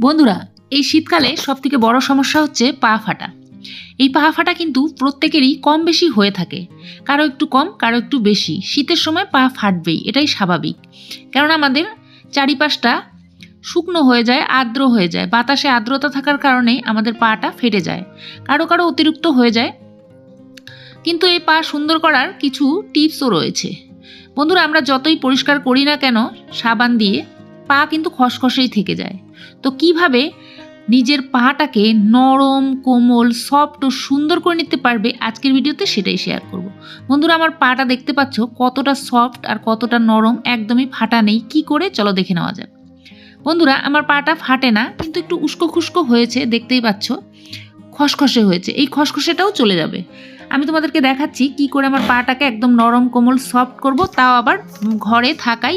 বন্ধুরা, এই শীতকালে সবথেকে বড় সমস্যা হচ্ছে পা ফাটা। এই পা ফাটা কিন্তু প্রত্যেকেরই কম বেশি হয়ে থাকে। কারও একটু কম, কারও একটু বেশি। শীতের সময় পা ফাটবেই, এটাই স্বাভাবিক। কারণ আমাদের চারিপাশটা শুকনো হয়ে যায়, আর্দ্র হয়ে যায়। বাতাসে আর্দ্রতা থাকার কারণে আমাদের পাটা ফেটে যায়। কারও কারও অতিরিক্ত হয়ে যায়। কিন্তু এই পা সুন্দর করার কিছু টিপসও রয়েছে। বন্ধুরা, আমরা যতই পরিষ্কার করি না কেন, সাবান দিয়ে পা কিন্তু খসখসেই থেকে যায়। তো কীভাবে নিজের পাটাকে নরম, কোমল সফট ও সুন্দর করে নিতে পারবে আজকের ভিডিওতে সেটাই শেয়ার করব। বন্ধুরা, আমার পাটা দেখতে পাচ্ছ কতটা সফট আর কতটা নরম, একদমই ফাটা নেই। কি করে? চলো দেখে নেওয়া যাক। বন্ধুরা, আমার পাটা ফাটে না, কিন্তু একটু উস্কো খুস্কো হয়েছে, দেখতেই পাচ্ছ। খসখসে হয়েছে। এই খসখসেটাও চলে যাবে। আমি তোমাদেরকে দেখাচ্ছি কি করে আমার পাটাকে একদম নরম, কোমল সফট করব, তাও আবার ঘরে থাকাই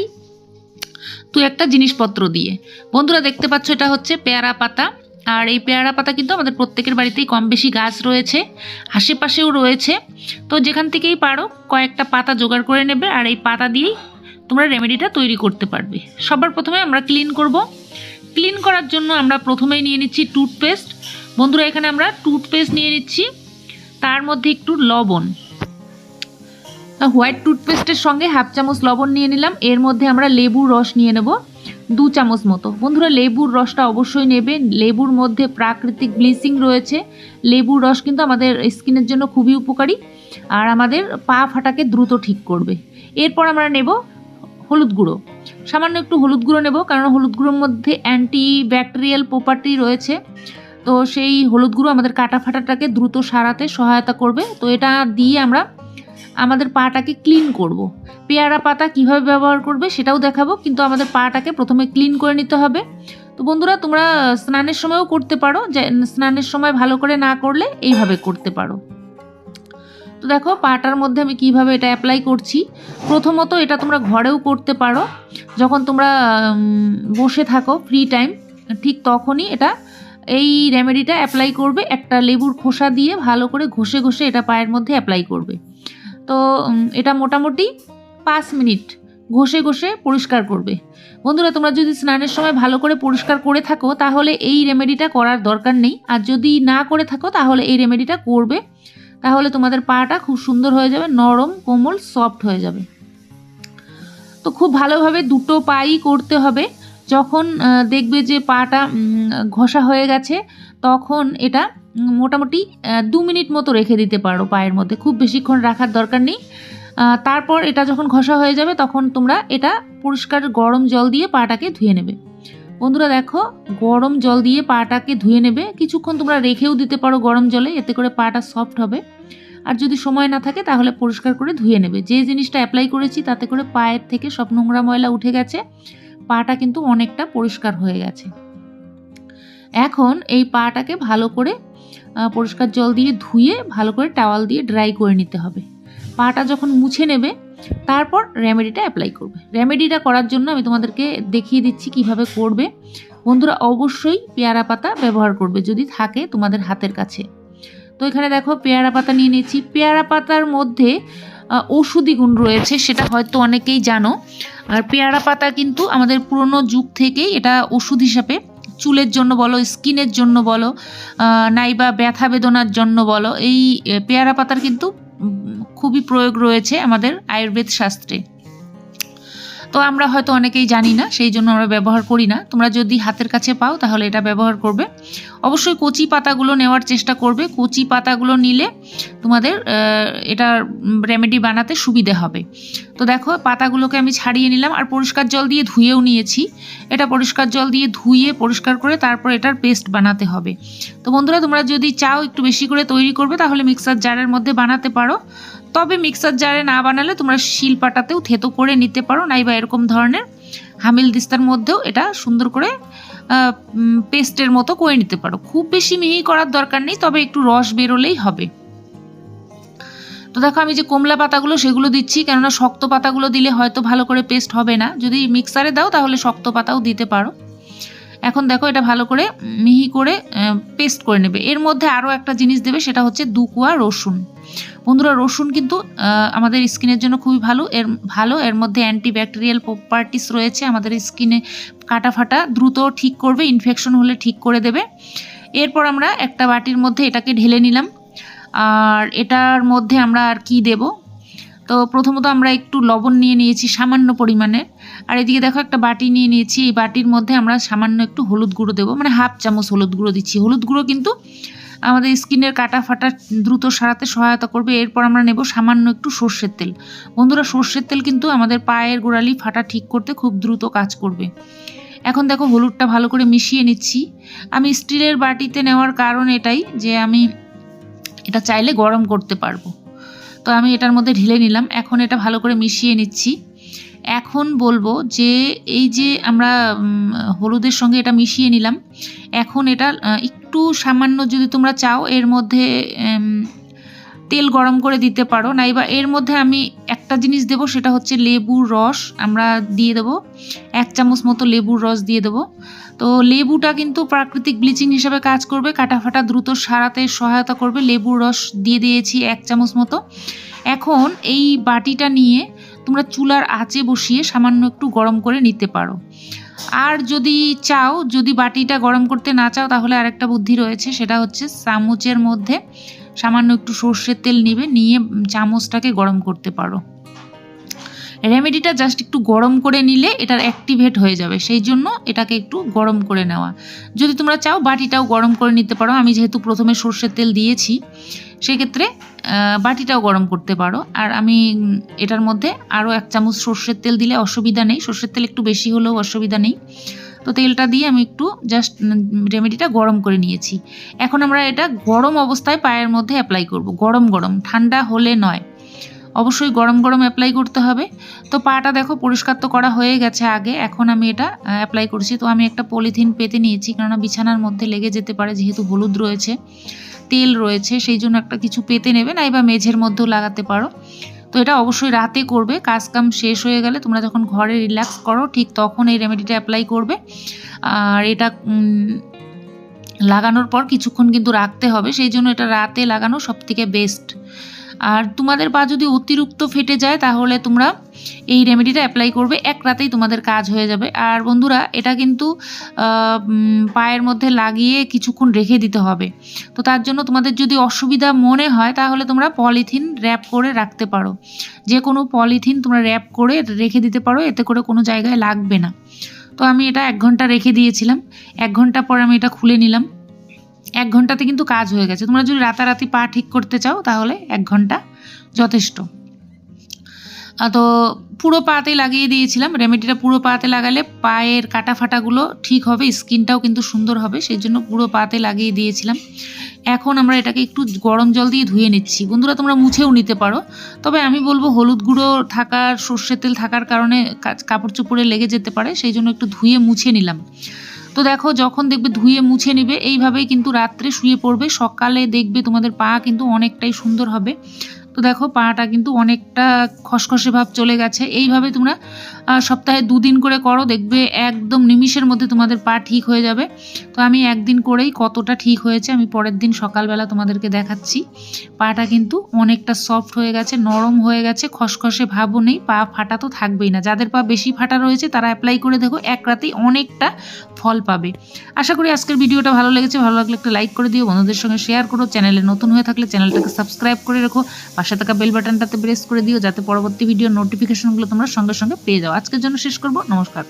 তো একটা জিনিসপত্র দিয়ে। বন্ধুরা, দেখতে পাচ্ছ এটা হচ্ছে পেয়ারা পাতা। আর এই পেয়ারা পাতা কিন্তু আমাদের প্রত্যেকের বাড়িতেই কম বেশি গাছ রয়েছে, আশেপাশেও রয়েছে। তো যেখান থেকেই পারো, কয়েকটা পাতা জোগাড় করে নেবে আর এই পাতা দিয়েই তোমরা রেমেডিটা তৈরি করতে পারবে। সবার প্রথমে আমরা ক্লিন করব। ক্লিন করার জন্য আমরা প্রথমেই নিয়ে নিচ্ছি টুথপেস্ট। বন্ধুরা, এখানে আমরা টুথপেস্ট নিয়ে নিচ্ছি। তার মধ্যে একটু লবণ। হোয়াইট টুথপেস্টের সঙ্গে হাফ চামচ লবণ নিয়ে নিলাম। এর মধ্যে আমরা লেবুর রস নিয়ে নেব, দু চামচ মতো। বন্ধুরা, লেবুর রসটা অবশ্যই নেবে লেবুর মধ্যে প্রাকৃতিক ব্লিচিং রয়েছে। লেবুর রস কিন্তু আমাদের স্কিনের জন্য খুবই উপকারী আর আমাদের পা ফাটাকে দ্রুত ঠিক করবে। এরপর আমরা নেব হলুদ গুঁড়ো। সামান্য একটু হলুদ গুঁড়ো নেব, কারণ হলুদ গুঁড়োর মধ্যে অ্যান্টি ব্যাকটেরিয়াল প্রপার্টি রয়েছে। তো সেই হলুদ গুঁড়ো আমাদের কাটা ফাটাটাকে দ্রুত সারাতে সহায়তা করবে। তো এটা দিয়ে আমরা আমাদের পাটাকে ক্লিন করব। পেয়ারা পাতা কীভাবে ব্যবহার করবে সেটাও দেখাবো, কিন্তু আমাদের পাটাকে প্রথমে ক্লিন করে নিতে হবে। তো বন্ধুরা, তোমরা স্নানের সময়ও করতে পারো স্নানের সময় ভালো করে না করলে এইভাবে করতে পারো। তো দেখো, পাটার মধ্যে আমি কীভাবে এটা অ্যাপ্লাই করছি। প্রথমত এটা তোমরা ঘরেও করতে পারো। যখন তোমরা বসে থাকো ফ্রি টাইম ঠিক তখনই এটা, এই রেমেডিটা অ্যাপ্লাই করবে। একটা লেবুর খোসা দিয়ে ভালো করে ঘষে ঘষে এটা পায়ের মধ্যে অ্যাপ্লাই করবে। তো এটা মোটামুটি পাঁচ মিনিট ঘষে ঘষে পরিষ্কার করবে। বন্ধুরা, তোমরা যদি স্নানের সময় ভালো করে পরিষ্কার করে থাকো, তাহলে এই রেমেডিটা করার দরকার নেই। আর যদি না করে থাকো, তাহলে এই রেমেডিটা করবে। তাহলে তোমাদের পাটা খুব সুন্দর হয়ে যাবে, নরম, কোমল সফট হয়ে যাবে। তো খুব ভালোভাবে দুটো পাই করতে হবে। যখন দেখবে যে পাটা ঘষা হয়ে গেছে, তখন এটা মোটামুটি দু মিনিট মতো রেখে দিতে পারো পায়ের মধ্যে। খুব বেশিক্ষণ রাখার দরকার নেই। তারপর এটা যখন ঘষা হয়ে যাবে, তখন তোমরা এটা পরিষ্কার গরম জল দিয়ে পাটাকে ধুয়ে নেবে। বন্ধুরা দেখো, গরম জল দিয়ে পাটাকে ধুয়ে নেবে। কিছুক্ষণ তোমরা রেখেও দিতে পারো গরম জলে, এতে করে পাটা সফট হবে। আর যদি সময় না থাকে, তাহলে পরিষ্কার করে ধুয়ে নেবে। যে জিনিসটা অ্যাপ্লাই করেছি, তাতে করে পায়ের থেকে সব নোংরা ময়লা উঠে গেছে। পাটা কিন্তু অনেকটা পরিষ্কার হয়ে গেছে। এখন এই পাটাকে ভালো করে পরিষ্কার জল দিয়ে ধুয়ে ভালো করে টাওয়াল দিয়ে ড্রাই করে নিতে হবে। পাটা যখন মুছে নেবে, তারপর রেমেডিটা অ্যাপ্লাই করবে। রেমেডিটা করার জন্য আমি তোমাদেরকে দেখিয়ে দিচ্ছি কীভাবে করবে। বন্ধুরা অবশ্যই পেয়ারা পাতা ব্যবহার করবে যদি থাকে তোমাদের হাতের কাছে। তো এখানে দেখো পেয়ারা পাতা নিয়ে নিয়েছি। পেয়ারা পাতার মধ্যে ঔষধি গুণ রয়েছে, সেটা হয়তো অনেকেই জানো। আর পেয়ারা পাতা কিন্তু আমাদের পুরনো যুগ থেকেই এটা ওষুধ হিসাবে চুলের জন্য বলো, স্কিনের জন্য বলো নাইবা ব্যথা বেদনার জন্য বলো, এই পেয়ারা পাতার কিন্তু খুবই প্রয়োগ রয়েছে আমাদের আয়ুর্বেদ শাস্ত্রে। তো আমরা হয়তো অনেকেই জানি না, সেই জন্য আমরা ব্যবহার করি না। তোমরা যদি হাতের কাছে পাও তাহলে এটা ব্যবহার করবে। অবশ্যই কচি পাতাগুলো নেওয়ার চেষ্টা করবে। কচি পাতাগুলো নিলে তোমাদের এটা রেমেডি বানাতে সুবিধে হবে। তো দেখো, পাতাগুলোকে আমি ছাড়িয়ে নিলাম আর পরিষ্কার জল দিয়ে ধুয়েও নিয়েছি। এটা পরিষ্কার জল দিয়ে ধুয়ে, পরিষ্কার করে তারপর এটার পেস্ট বানাতে হবে। তো বন্ধুরা, তোমরা যদি চাও একটু বেশি করে তৈরি করবে, তাহলে মিক্সার জারের মধ্যে বানাতে পারো। তবে মিক্সার জারে না বানালে তোমরা শিলপাটাতেও থেতো করে নিতে পারো নাইবা এরকম ধরনের। হামিল দিস্তার মধ্যেও এটা সুন্দর করে পেস্টের মতো করে নিতে পারো। খুব বেশি মিহি করার দরকার নেই, তবে একটু রস বেরোলেই হবে। তো দেখো, আমি যে কমলা পাতাগুলো সেগুলো দিচ্ছি, কেননা শক্ত পাতাগুলো দিলে হয়তো ভালো করে পেস্ট হবে না। যদি মিক্সারে দাও, তাহলে শক্ত পাতাও দিতে পারো। এখন দেখো, এটা ভালো করে মিহি করে পেস্ট করে নেবে। এর মধ্যে আরও একটা জিনিস দেবে, সেটা হচ্ছে দু কুয়া রসুন। বন্ধুরা, রসুন কিন্তু আমাদের স্কিনের জন্য খুবই ভালো। এর ভালো, এর মধ্যে অ্যান্টিব্যাকটেরিয়াল প্রপার্টিস রয়েছে। আমাদের স্কিনে কাটা ফাটা দ্রুত ঠিক করবে ইনফেকশন হলে ঠিক করে দেবে। এরপর আমরা একটা বাটির মধ্যে এটাকে ঢেলে নিলাম। আর এটার মধ্যে আমরা আর কি দেব? তো প্রথমত আমরা একটু লবণ নিয়ে নিয়েছি, সামান্য পরিমাণে। আর এদিকে দেখো একটা বাটি নিয়ে নিয়েছি। এই বাটির মধ্যে আমরা সামান্য একটু হলুদ গুঁড়ো দেবো। মানে হাফ চামচ হলুদ গুঁড়ো দিচ্ছি। হলুদ গুঁড়ো কিন্তু আমাদের স্কিনের কাটা ফাটা দ্রুত সারাতে সহায়তা করবে। এরপর আমরা নেব সামান্য একটু সর্ষের তেল। বন্ধুরা, সর্ষের তেল কিন্তু আমাদের পায়ের গোড়ালি ফাটা ঠিক করতে খুব দ্রুত কাজ করবে। এখন দেখো হলুদটা ভালো করে মিশিয়ে নিচ্ছি। আমি স্টিলের বাটিতে নেওয়ার কারণ এটাই যে আমি এটা চাইলে গরম করতে পারব। তো আমি এটার মধ্যে ঢেলে নিলাম। এখন এটা ভালো করে মিশিয়ে নিচ্ছি। এখন বলব যে এই যে আমরা হলুদের সঙ্গে এটা মিশিয়ে নিলাম। এখন এটা একটু সামান্য যদি তোমরা চাও, এর মধ্যে তেল গরম করে দিতে পারো। নাইবা এর মধ্যে আমি একটা জিনিস দেবো, সেটা হচ্ছে লেবুর রস। আমরা দিয়ে দেবো, এক চামচ মতো লেবুর রস দিয়ে দেবো। তো লেবুটা কিন্তু প্রাকৃতিক ব্লিচিং হিসেবে কাজ করবে কাটা ফাটা দ্রুত সারাতে সহায়তা করবে। লেবুর রস দিয়ে দিয়েছি এক চামচ মতো। এখন এই বাটিটা নিয়ে তোমরা চুলার আঁচে বসিয়ে সামান্য একটু গরম করে নিতে পারো। আর যদি চাও, যদি বাটিটা গরম করতে না চাও, তাহলে আরেকটা বুদ্ধি রয়েছে, সেটা হচ্ছে চামচের মধ্যে সামান্য একটু সর্ষের তেল নিবে, নিয়ে চামচটাকে গরম করতে পারো। রেমেডিটা জাস্ট একটু গরম করে নিলে এটার অ্যাক্টিভেট হয়ে যাবে, সেই জন্য এটাকে একটু গরম করে নেওয়া। যদি তোমরা চাও বাটিটাও গরম করে নিতে পারো, আমি যেহেতু প্রথমে সর্ষের তেল দিয়েছি, সেক্ষেত্রে বাটিটাও গরম করতে পারো। আর আমি এটার মধ্যে আরও এক চামচ সর্ষের তেল দিলে অসুবিধা নেই। সর্ষের তেল একটু বেশি হলেও অসুবিধা নেই। তো তেলটা দিয়ে আমি একটু জাস্ট রেমেডিটা গরম করে নিয়েছি। এখন আমরা এটা গরম অবস্থায় পায়ের মধ্যে অ্যাপ্লাই করব। গরম গরম ঠান্ডা হলে নয়। অবশ্যই গরম গরম অ্যাপ্লাই করতে হবে। তো পাটা দেখো পরিষ্কার তো করা হয়ে গেছে আগে, এখন আমি এটা অ্যাপ্লাই করছি। তো আমি একটা পলিথিন পেতে নিয়েছি, কেননা বিছানার মধ্যে লেগে যেতে পারে যেহেতু হলুদ রয়েছে, তেল রয়েছে, সেই জন্য একটা কিছু পেতে নেবে নাই বা মেঝের মধ্যেও লাগাতে পারো। তো এটা অবশ্যই রাতে করবে কাজ কাম শেষ হয়ে গেলে তোমরা যখন ঘরে রিল্যাক্স করো, ঠিক তখন এই রেমেডিটা অ্যাপ্লাই করবে। আর এটা লাগানোর পর কিছুক্ষণ কিন্তু রাখতে হবে, সেই জন্য এটা রাতে লাগানো সব থেকে বেস্ট আর তোমাদের পা যদি অতিরিক্ত ফেটে যায়, তাহলে তোমরা এই রেমেডিটা অ্যাপ্লাই করবে। এক রাতেই তোমাদের কাজ হয়ে যাবে। আর বন্ধুরা, এটা কিন্তু পায়ের মধ্যে লাগিয়ে কিছুক্ষণ রেখে দিতে হবে। তো তার জন্য তোমাদের যদি অসুবিধা মনে হয়, তাহলে তোমরা পলিথিন র্যাপ করে রাখতে পারো। যে কোনো পলিথিন তোমরা র্যাপ করে রেখে দিতে পারো, এতে করে কোনো জায়গায় লাগবে না। তো আমি এটা এক ঘণ্টা রেখে দিয়েছিলাম। এক ঘণ্টা পর আমি এটা খুলে নিলাম। এক ঘন্টাতে কিন্তু কাজ হয়ে গেছে। তোমরা যদি রাতারাতি পা ঠিক করতে চাও, তাহলে এক ঘণ্টা যথেষ্ট। তো পুরো পাতে লাগিয়ে দিয়েছিলাম। রেমেডিটা পুরো পাতে লাগালে পায়ের কাটা ফাটাগুলো ঠিক হবে, স্কিনটাও কিন্তু সুন্দর হবে সেই জন্য পুরো পাতে লাগিয়ে দিয়েছিলাম। এখন আমরা এটাকে একটু গরম জল দিয়ে ধুয়ে নিচ্ছি। বন্ধুরা, তোমরা মুছেও নিতে পারো। তবে আমি বলব, হলুদ গুঁড়ো থাকার সর্ষের তেল থাকার কারণে কাপড় চোপড়ে লেগে যেতে পারে, সেই জন্য একটু ধুয়ে মুছে নিলাম। তো দেখো, যখন দেখবে ধুয়ে মুছে নেবে, এইভাবেই কিন্তু রাত্রে শুয়ে পড়বে। সকালে দেখবে তোমাদের পা কিন্তু অনেকটাই সুন্দর হবে। তো দেখো, পাটা কিন্তু অনেকটা খসখসে ভাব চলে গেছে। এইভাবে তোমরা সপ্তাহে দুদিন করে করো, দেখবে একদম নিমিষের মধ্যে তোমাদের পা ঠিক হয়ে যাবে। তো আমি একদিন করেই কতটা ঠিক হয়েছে, আমি পরের দিন সকালবেলা তোমাদেরকে দেখাচ্ছি। পাটা কিন্তু অনেকটা সফট হয়ে গেছে, নরম হয়ে গেছে, খসখসে ভাবও নেই, পা ফাটা তো থাকবেই না। যাদের পা বেশি ফাটা রয়েছে, তারা অ্যাপ্লাই করে দেখো, এক রাতেই অনেকটা ফল পাবে। আশা করি আজকের ভিডিওটা ভালো লেগেছে, ভালো লাগলে একটা লাইক করে দিও, বন্ধুদের সঙ্গে শেয়ার করো। চ্যানেলে নতুন হয়ে থাকলে চ্যানেলটাকে সাবস্ক্রাইব করে রেখো, পাশে থাকা বেল বাটনটাতে প্রেস করে দিও, যাতে পরবর্তী ভিডিওর নোটিফিকেশনগুলো তোমরা সঙ্গে সঙ্গে পেয়ে যাও। আজকের জন্য শেষ করব। নমস্কার।